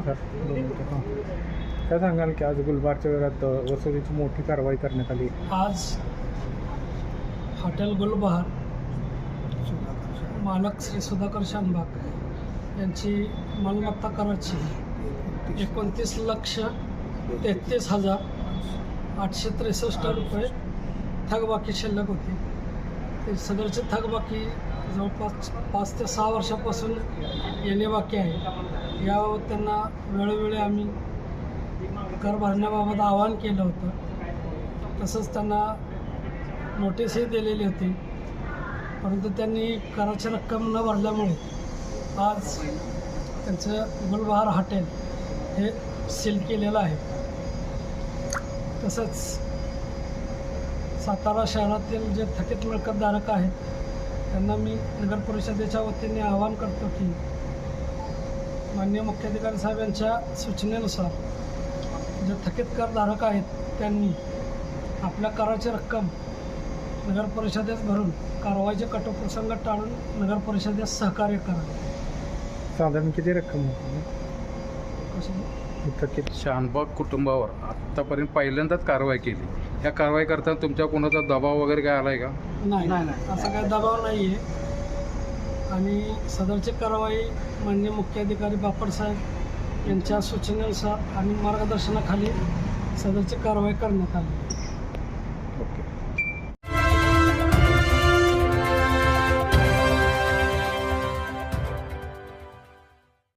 काय सांगाल की आज गुलबारच्या वेळात वसुलीची मोठी कारवाई करण्यात आली. आज हॉटेल गुलबहार मालक श्री सुधाकर शानबाग यांची मालमत्ता कराची एकोणतीस लक्ष तेहतीस हजार आठशे त्रेसष्ट रुपये थकबाकी शिल्लक होती. ते सदरची थकबाकी जवळपास पाच ते सहा वर्षापासून येणे बाकी आहे. याबाबत त्यांना वेळोवेळी आम्ही कर भरण्याबाबत आवाहन केलं होतं. तसंच त्यांना नोटीसही दिलेली होती. परंतु त्यांनी कराची रक्कम न भरल्यामुळे आज त्यांचं गुलबहार हॉटेल हे सील केलेलं आहे. तसंच सातारा शहरातील जे थकीत मिळकतधारक आहेत त्यांना मी नगर परिषदेच्या वतीने आवाहन करतो की माननीय मुख्याधिकारी साहेब यांच्या सूचनेनुसार जे थकीत करधारक आहेत त्यांनी आपल्या कराची रक्कम नगर परिषदेत भरून कारवाईचे कटोप्रसंग टाळून नगर परिषदेस सहकार्य करावे. साधारण किती रक्कम होती? कशी शानबाग कुटुंबावर आत्तापर्यंत पहिल्यांदाच कारवाई केली. या कारवाई करताना तुमच्या कोणाचा दबाव वगैरे काय आलाय का? नाही असा काही दबाव नाही आहे आणि सदरची कारवाई माननीय मुख्याधिकारी बापडसाहेब यांच्या सूचनेनुसार आणि मार्गदर्शनाखाली सदरची कारवाई करण्यात आली.